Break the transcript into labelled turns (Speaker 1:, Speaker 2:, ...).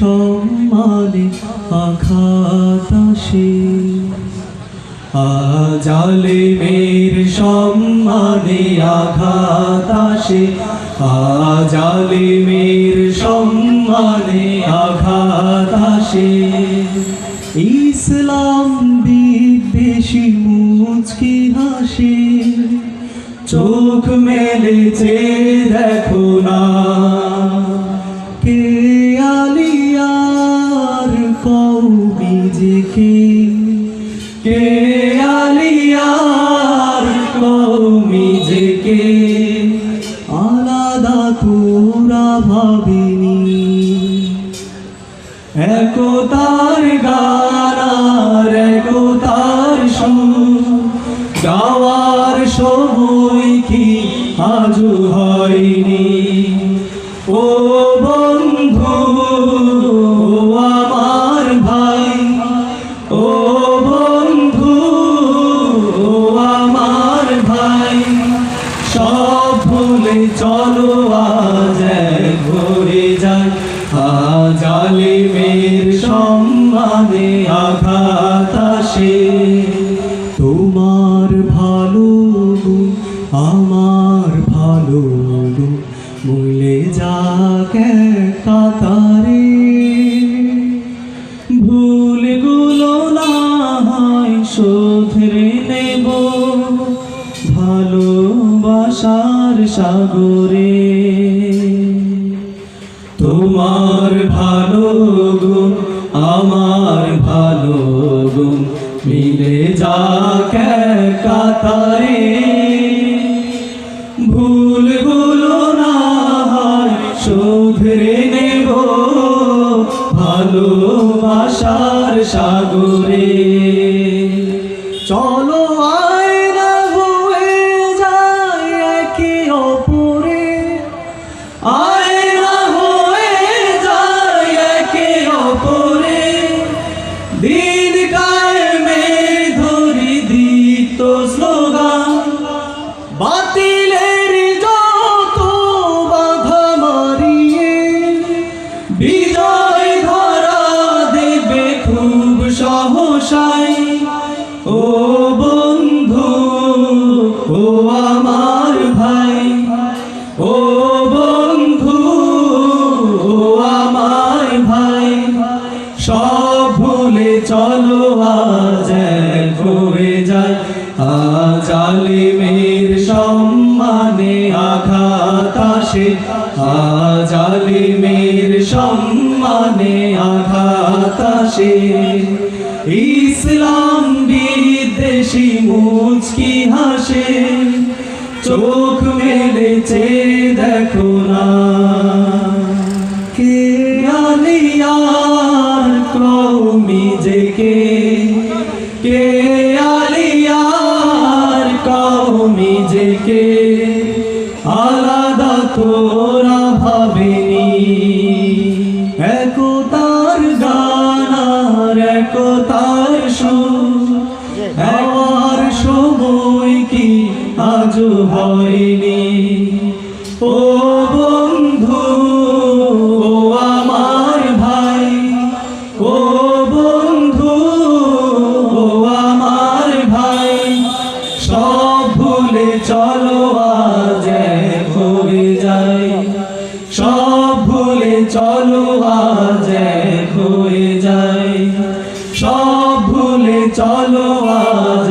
Speaker 1: সম্মানে আঘাত আসে আজালিমের সম্মানে আঘাত আসে আজালিমের সম্মানে আঘাত ইসলাম বিদ্বেষী মুচকি হাসে। চোখ মেলেছে, দেখো না। কে আলিয়ার যে কে আলিয়ার কৌমি যে কে? আলাদা তোরা ভাবিনি। একতার গানার একতার গাওয়ার সময় কি আজও হয়নি? ও সব ভুলে চলো, আজ ঘুরে যাই। আজ আলিমের সম্মানে আঘাত আসে। তোমার ভালো আমার ভালো যাক কাতারে ভুলগুলো না হয় শোধরে নেব। সাগরে। তোমার ভালো গুণ, আমার ভালো গুণ মিলে যাক কাতারে ভুলগুলো না হয়, শোধরে নেব ভালোবাসার সাগরে। চলো যায় আজ আলিমের সম্মানে আঘাত আসে। আজ আলিমের সম্মানে আঘাত আসে। ইসলাম বিদেশি মুচকি হাসে। চোখ মেলেছে, দেখো না। কে আলিয়ার কৌমি যে কে কৌমি যে কে আলাদা তোরা ভাবেনি। একতার গানার একতার হওয়ার সময় কি আজও হয়নি। ও বন্ধু এক হয়ে যাই। সব ভুলে চলো সব ভুলে চলো আজ